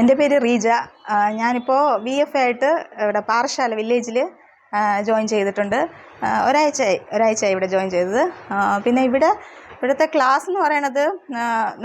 എന്റെ പേര് റീജ. ഞാനിപ്പോൾ വി എഫ് ആയിട്ട് ഇവിടെ പാറശാല വില്ലേജിൽ ജോയിൻ ചെയ്തിട്ടുണ്ട്. ഒരാഴ്ചയായി ഒരാഴ്ചയായി ഇവിടെ ജോയിൻ ചെയ്തത്. പിന്നെ ഇവിടെ ഇവിടുത്തെ ക്ലാസ് എന്ന് പറയണത്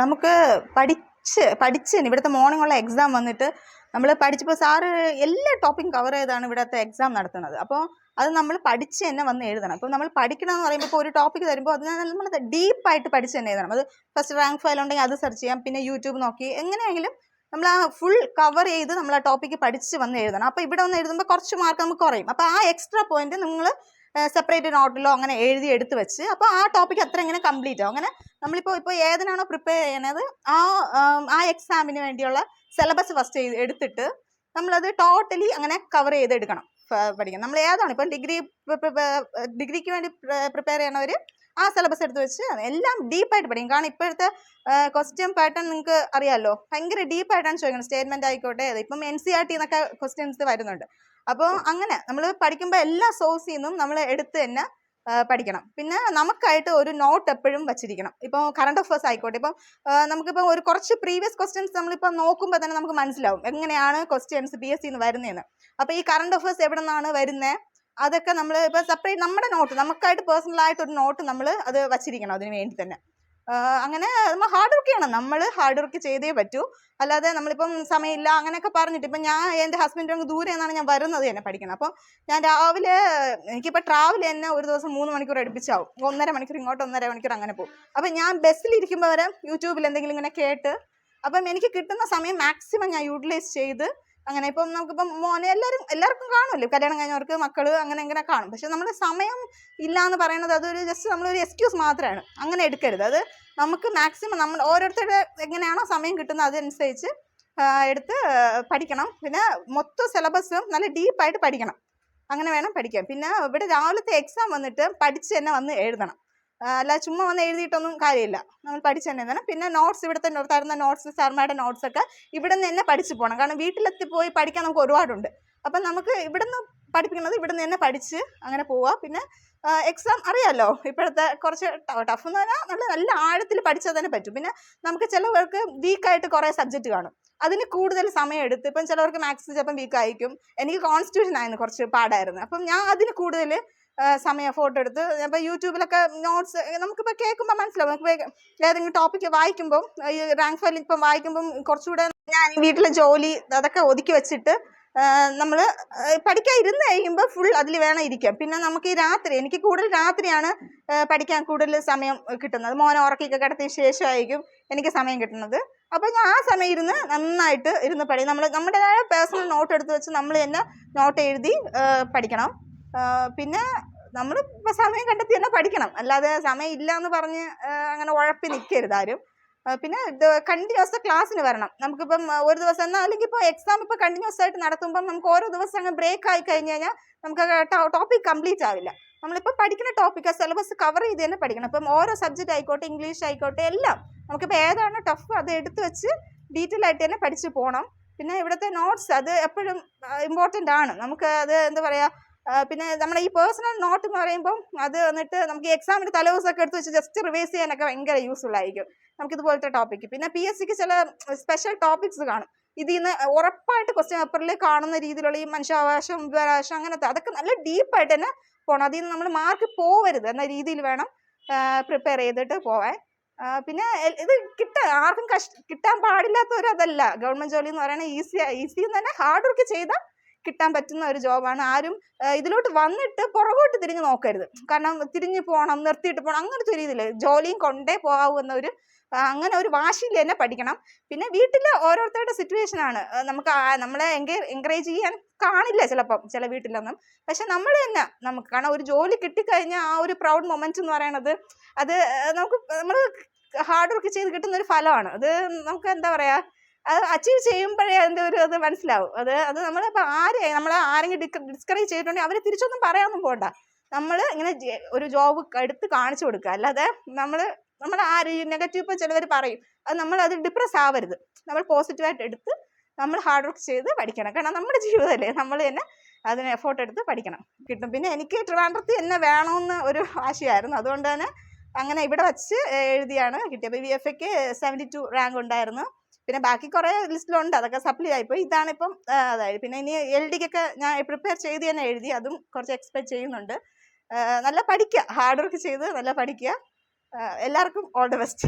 നമുക്ക് പഠിച്ച് പഠിച്ച് തന്നെ ഇവിടുത്തെ മോർണിംഗ് ഉള്ള എക്സാം വന്നിട്ട് നമ്മൾ പഠിച്ചപ്പോൾ സാറ് എല്ലാ ടോപ്പിക്കും കവർ ചെയ്താണ് ഇവിടുത്തെ എക്സാം നടത്തുന്നത്. അപ്പോൾ അത് നമ്മൾ പഠിച്ച് തന്നെ വന്ന് എഴുതണം. അപ്പോൾ നമ്മൾ പഠിക്കണം എന്ന് പറയുമ്പോൾ ഇപ്പോൾ ഒരു ടോപ്പിക്ക് തരുമ്പോൾ അതിനെ നമ്മൾ ഡീപ്പായിട്ട് പഠിച്ച് തന്നെ എഴുതണം. അത് ഫസ്റ്റ് റാങ്ക് ഫയൽ ഉണ്ടെങ്കിൽ അത് സെർച്ച് ചെയ്യാം. പിന്നെ യൂട്യൂബ് നോക്കി. എങ്ങനെയെങ്കിലും നമ്മൾ ആ ഫുൾ കവർ ചെയ്ത് നമ്മൾ ആ ടോപ്പിക്ക് പഠിച്ച് വന്ന് എഴുതണം. അപ്പോൾ ഇവിടെ വന്ന് എഴുതുമ്പോൾ കുറച്ച് മാർക്ക് നമുക്ക് കുറയും. അപ്പോൾ ആ എക്സ്ട്രാ പോയിന്റ് നിങ്ങൾ സെപ്പറേറ്റ് നോട്ടിലോ അങ്ങനെ എഴുതി എടുത്ത് വെച്ച് അപ്പോൾ ആ ടോപ്പിക്ക് അത്ര ഇങ്ങനെ കംപ്ലീറ്റ് ആവും. അങ്ങനെ നമ്മളിപ്പോൾ ഇപ്പോൾ ഏതിനാണോ പ്രിപ്പയർ ചെയ്യണത് ആ ആ എക്സാമിന് വേണ്ടിയുള്ള സിലബസ് ഫസ്റ്റ് ചെയ്ത് എടുത്തിട്ട് നമ്മളത് ടോട്ടലി അങ്ങനെ കവർ ചെയ്ത് എടുക്കണം പഠിക്കണം നമ്മൾ ഏതാണ് ഇപ്പം ഡിഗ്രി ഡിഗ്രിക്ക് വേണ്ടി പ്രിപ്പയർ ചെയ്യണവർ ആ സിലബസ് എടുത്ത് വെച്ച് എല്ലാം ഡീപ്പായിട്ട് പഠിക്കും. കാരണം ഇപ്പോഴത്തെ ക്വസ്റ്റ്യൻ പാറ്റേൺ നിങ്ങൾക്ക് അറിയാമല്ലോ ഭയങ്കര ഡീപ്പായിട്ടാണ് ചോദിക്കുന്നത്. സ്റ്റേറ്റ്മെന്റ് ആയിക്കോട്ടെ ഇപ്പം എൻ സി ആർ ടി എന്നൊക്കെ ക്വസ്റ്റ്യൻസ് വരുന്നുണ്ട്. അപ്പോൾ അങ്ങനെ നമ്മൾ പഠിക്കുമ്പോൾ എല്ലാ സോഴ്സിൽ നിന്നും നമ്മൾ എടുത്ത് തന്നെ പഠിക്കണം. പിന്നെ നമുക്കായിട്ട് ഒരു നോട്ട് എപ്പോഴും വെച്ചിരിക്കണം. ഇപ്പോൾ കറണ്ട് അഫേഴ്സ് ആയിക്കോട്ടെ. ഇപ്പം നമുക്കിപ്പോൾ ഒരു കുറച്ച് പ്രീവിയസ് ക്വസ്റ്റ്യൻസ് നമ്മളിപ്പോൾ നോക്കുമ്പോൾ തന്നെ നമുക്ക് മനസ്സിലാവും. എങ്ങനെയാണ് ക്വസ്റ്റ്യൻസ് പി എസ് സിന്ന് വരുന്നതെന്ന് അപ്പോൾ ഈ കറണ്ട് അഫേഴ്സ് എവിടെ നിന്നാണ് വരുന്നത് അതൊക്കെ നമ്മൾ ഇപ്പോൾ സെപ്പറേറ്റ് നമ്മുടെ നോട്ട് നമുക്കായിട്ട് പേഴ്സണൽ ആയിട്ട് ഒരു നോട്ട് നമ്മൾ അത് വച്ചിരിക്കണം അതിന് വേണ്ടി തന്നെ. അങ്ങനെ നമ്മൾ ഹാർഡ് വർക്ക് ചെയ്യണം. നമ്മൾ ഹാർഡ് വർക്ക് ചെയ്തേ പറ്റൂ. അല്ലാതെ നമ്മളിപ്പം സമയമില്ല അങ്ങനെയൊക്കെ പറഞ്ഞിട്ട് ഇപ്പം ഞാൻ എന്റെ ഹസ്ബൻഡ് അങ്ങ് ദൂരെ നിന്നാണ് ഞാൻ വരുന്നത് തന്നെ പഠിക്കണം. അപ്പം ഞാൻ രാവിലെ എനിക്കിപ്പോൾ ട്രാവൽ തന്നെ ഒരു ദിവസം മൂന്ന് മണിക്കൂർ അടുപ്പിച്ചാവും. ഒന്നര മണിക്കൂർ ഇങ്ങോട്ട് ഒന്നര മണിക്കൂർ അങ്ങനെ പോകും. അപ്പം ഞാൻ ബസ്സിലിരിക്കുമ്പോൾ വരെ യൂട്യൂബിൽ എന്തെങ്കിലും ഇങ്ങനെ കേട്ട് അപ്പം എനിക്ക് കിട്ടുന്ന സമയം മാക്സിമം ഞാൻ യൂട്ടിലൈസ് ചെയ്ത് അങ്ങനെ ഇപ്പം നമുക്കിപ്പം മോനെ എല്ലാവരും എല്ലാവർക്കും കാണുമല്ലോ. കല്യാണം കഴിഞ്ഞവർക്ക് മക്കൾ അങ്ങനെ ഇങ്ങനെ കാണും. പക്ഷെ നമ്മൾ സമയം ഇല്ല എന്ന് പറയുന്നത് അതൊരു ജസ്റ്റ് നമ്മളൊരു എക്സ്ക്യൂസ് മാത്രമാണ് അങ്ങനെ എടുക്കരുത്. അത് നമുക്ക് മാക്സിമം നമ്മൾ ഓരോരുത്തരുടെ എങ്ങനെയാണോ സമയം കിട്ടുന്നത് അതനുസരിച്ച് എടുത്ത് പഠിക്കണം. പിന്നെ മൊത്തം സിലബസും നല്ല ഡീപ്പായിട്ട് പഠിക്കണം. അങ്ങനെ വേണം പഠിക്കാൻ. പിന്നെ ഇവിടെ രാവിലത്തെ എക്സാം വന്നിട്ട് പഠിച്ച് തന്നെ വന്ന് എഴുതണം. അല്ല ചുമ്മാ വന്ന് എഴുതിയിട്ടൊന്നും കാര്യമില്ല. നമ്മൾ പഠിച്ചു തന്നെ വേണം. പിന്നെ നോട്ട്സ് ഇവിടുത്തെ തരുന്ന നോട്ട്സ് സാർമാരുടെ നോട്ട്സ് ഒക്കെ ഇവിടെ നിന്ന് തന്നെ പഠിച്ചു പോകണം. കാരണം വീട്ടിലെത്തി പോയി പഠിക്കാൻ നമുക്ക് ഒരുപാടുണ്ട്. അപ്പം നമുക്ക് ഇവിടുന്ന് പഠിപ്പിക്കുന്നത് ഇവിടുന്ന് തന്നെ പഠിച്ച് അങ്ങനെ പോവുക പിന്നെ എക്സാം അറിയാമല്ലോ ഇപ്പോഴത്തെ കുറച്ച് ടഫ് എന്ന് പറഞ്ഞാൽ നല്ല നല്ല ആഴത്തിൽ പഠിച്ചാൽ തന്നെ പറ്റും. പിന്നെ നമുക്ക് ചിലവർക്ക് വീക്കായിട്ട് കുറേ സബ്ജക്റ്റ് കാണും. അതിന് കൂടുതൽ സമയം എടുത്ത് ഇപ്പം ചിലവർക്ക് മാത്സ് ചിലപ്പം വീക്കായിരിക്കും എനിക്ക് കോൺസ്റ്റിറ്റ്യൂഷൻ ആയിരുന്നു കുറച്ച് പാടായിരുന്നു. അപ്പം ഞാൻ അതിന് കൂടുതൽ സമയം ഫോട്ടോ എടുത്ത്. അപ്പം യൂട്യൂബിലൊക്കെ നോട്ട്സ് നമുക്കിപ്പോൾ കേൾക്കുമ്പോൾ മനസ്സിലാവും. നമുക്ക് ഏതെങ്കിലും ടോപ്പിക്ക് വായിക്കുമ്പം ഈ റാങ്ക് ഫയൽ ഇപ്പം വായിക്കുമ്പം കുറച്ചുകൂടെ ഞാൻ വീട്ടിലെ ജോലി അതൊക്കെ ഒതുക്കി വെച്ചിട്ട് നമ്മൾ പഠിക്കാൻ ഇരുന്ന് കഴിയുമ്പോൾ ഫുൾ അതിൽ വേണം ഇരിക്കാം പിന്നെ നമുക്ക് ഈ രാത്രി എനിക്ക് കൂടുതൽ രാത്രിയാണ് പഠിക്കാൻ കൂടുതൽ സമയം കിട്ടുന്നത്. മോനെ ഉറക്കിയൊക്കെ കിടത്തിയ ശേഷമായിരിക്കും എനിക്ക് സമയം കിട്ടുന്നത്. അപ്പോൾ ഞാൻ ആ സമയം ഇരുന്ന് നന്നായിട്ട് ഇരുന്ന് പഠിക്കും. നമ്മൾ നമ്മുടേതായ പേഴ്സണൽ നോട്ട് എടുത്ത് വെച്ച് നമ്മൾ തന്നെ നോട്ട് എഴുതി പഠിക്കണം. പിന്നെ നമ്മൾ ഇപ്പോൾ സമയം കണ്ടെത്തി തന്നെ പഠിക്കണം. അല്ലാതെ സമയം ഇല്ല എന്ന് പറഞ്ഞ് അങ്ങനെ ഉഴപ്പി നിൽക്കരുത് ആരും. പിന്നെ കണ്ടിന്യൂസ് ക്ലാസ്സിന് വരണം. നമുക്കിപ്പം ഒരു ദിവസം എന്നാൽ അല്ലെങ്കിൽ ഇപ്പോൾ എക്സാം ഇപ്പോൾ കണ്ടിന്യൂസ് ആയിട്ട് നടത്തുമ്പം നമുക്ക് ഓരോ ദിവസം അങ്ങ് ബ്രേക്ക് ആയി കഴിഞ്ഞ് കഴിഞ്ഞാൽ നമുക്ക് ടോപ്പിക് കംപ്ലീറ്റ് ആവില്ല. നമ്മളിപ്പോൾ പഠിക്കുന്ന ടോപ്പിക്ക് സിലബസ് കവർ ചെയ്ത് തന്നെ പഠിക്കണം. ഇപ്പം ഓരോ സബ്ജക്റ്റ് ആയിക്കോട്ടെ ഇംഗ്ലീഷ് ആയിക്കോട്ടെ എല്ലാം നമുക്കിപ്പോൾ ഏതാണ് ടഫ് അത് എടുത്ത് വെച്ച് ഡീറ്റെയിൽ ആയിട്ട് തന്നെ പഠിച്ച് പോകണം പിന്നെ ഇവിടുത്തെ നോട്ട്സ് അത് എപ്പോഴും ഇമ്പോർട്ടന്റ് ആണ്. നമുക്ക് അത് എന്താ പറയുക പിന്നെ നമ്മുടെ ഈ പേഴ്സണൽ നോട്ട് എന്ന് പറയുമ്പോൾ അത് വന്നിട്ട് നമുക്ക് എക്സാമിന് തലേദിവസമൊക്കെ എടുത്ത് വെച്ച് ജസ്റ്റ് റിവൈസ് ചെയ്യാനൊക്കെ ഭയങ്കര യൂസ്ഫുൾ ആയിരിക്കും. നമുക്ക് ഇതുപോലത്തെ ടോപ്പിക്ക് പിന്നെ പി എസ് സിക്ക് ചില സ്പെഷ്യൽ ടോപ്പിക്സ് കാണും. ഇതിൽ നിന്ന് ഉറപ്പായിട്ട് ക്വസ്റ്റ്യൻ പേപ്പറിൽ കാണുന്ന രീതിയിലുള്ള ഈ മനുഷ്യാവകാശം വിവരാവകാശം അങ്ങനത്തെ അതൊക്കെ നല്ല ഡീപ്പായിട്ട് തന്നെ പോകണം അതിൽ നിന്ന് നമ്മൾ മാർക്ക് പോവരുത് എന്ന രീതിയിൽ വേണം പ്രിപ്പയർ ചെയ്തിട്ട് പോവാൻ. പിന്നെ ഇത് കിട്ടാൻ ആർക്കും കഷ്ട കിട്ടാൻ പാടില്ലാത്ത ഒരു അതല്ല. ഗവൺമെന്റ് ജോലി എന്ന് പറയുന്നത് ഈസി ഈസി എന്ന് തന്നെ ഹാർഡ് വർക്ക് ചെയ്താൽ കിട്ടാൻ പറ്റുന്ന ഒരു ജോബാണ് ആരും ഇതിലോട്ട് വന്നിട്ട് പുറകോട്ട് തിരിഞ്ഞ് നോക്കരുത്. കാരണം തിരിഞ്ഞു പോകണം നിർത്തിയിട്ട് പോകണം അങ്ങനത്തെ ഒരു ഇതിൽ ജോലിയും കൊണ്ടേ പോകാവൂ എന്നൊരു അങ്ങനെ ഒരു വാശിയിൽ തന്നെ പഠിക്കണം. പിന്നെ വീട്ടിൽ ഓരോരുത്തരുടെ സിറ്റുവേഷൻ ആണ്. നമുക്ക് നമ്മളെ എൻകറേജ് ചെയ്യാൻ കാണില്ല ചിലപ്പം ചില വീട്ടിലൊന്നും. പക്ഷെ നമ്മൾ തന്നെ നമുക്ക് കാരണം ഒരു ജോലി കിട്ടിക്കഴിഞ്ഞാൽ ആ ഒരു പ്രൗഡ് മൊമെന്റ് എന്ന് പറയണത് അത് നമുക്ക് നമ്മൾ ഹാർഡ് വർക്ക് ചെയ്ത് കിട്ടുന്ന ഒരു ഫലമാണ്. അത് നമുക്ക് എന്താ പറയാ അത് അച്ചീവ് ചെയ്യുമ്പോഴേ അതിന്റെ ഒരു അത് മനസ്സിലാവും. അത് അത് നമ്മളിപ്പോൾ ആരെ നമ്മളെ ആരെങ്കിലും ഡിസ്കറേജ് ചെയ്തിട്ടുണ്ടെങ്കിൽ അവർ തിരിച്ചൊന്നും പറയാനൊന്നും പോകണ്ട നമ്മൾ ഇങ്ങനെ ഒരു ജോബ് എടുത്ത് കാണിച്ചു കൊടുക്കുക. അല്ലാതെ നമ്മൾ നമ്മൾ ആര് നെഗറ്റീവ് ഇപ്പോൾ ചിലവർ പറയും. അത് നമ്മൾ അത് ഡിപ്രസ് ആവരുത്. നമ്മൾ പോസിറ്റീവായിട്ട് എടുത്ത് നമ്മൾ ഹാർഡ് വർക്ക് ചെയ്ത് പഠിക്കണം. കാരണം നമ്മുടെ ജീവിതമല്ലേ. നമ്മൾ തന്നെ അതിന് എഫോർട്ട് എടുത്ത് പഠിക്കണം. കിട്ടും. പിന്നെ എനിക്ക് ട്രിവാൻഡ്രത്ത് തന്നെ വേണമെന്ന് ഒരു ആശയമായിരുന്നു അതുകൊണ്ട് തന്നെ അങ്ങനെ ഇവിടെ വച്ച് എഴുതിയാണ് കിട്ടിയത്. വി എഫ് എക്ക് സെവന്റി ടു റാങ്ക് ഉണ്ടായിരുന്നു. പിന്നെ ബാക്കി കുറേ ലിസ്റ്റിലുണ്ട്. അതൊക്കെ സപ്ലി ആയിപ്പോയി. ഇതാണിപ്പം അതായത് പിന്നെ ഇനി എൽ ഡിക്കൊക്കെ ഞാൻ പ്രിപ്പയർ ചെയ്ത് തന്നെ എഴുതി അതും കുറച്ച് എക്സ്പെക്ട് ചെയ്യുന്നുണ്ട്. നല്ല പഠിക്കുക ഹാർഡ് വർക്ക് ചെയ്ത് നല്ല പഠിക്കുക എല്ലാവർക്കും ഓൾ ദ ബെസ്റ്റ്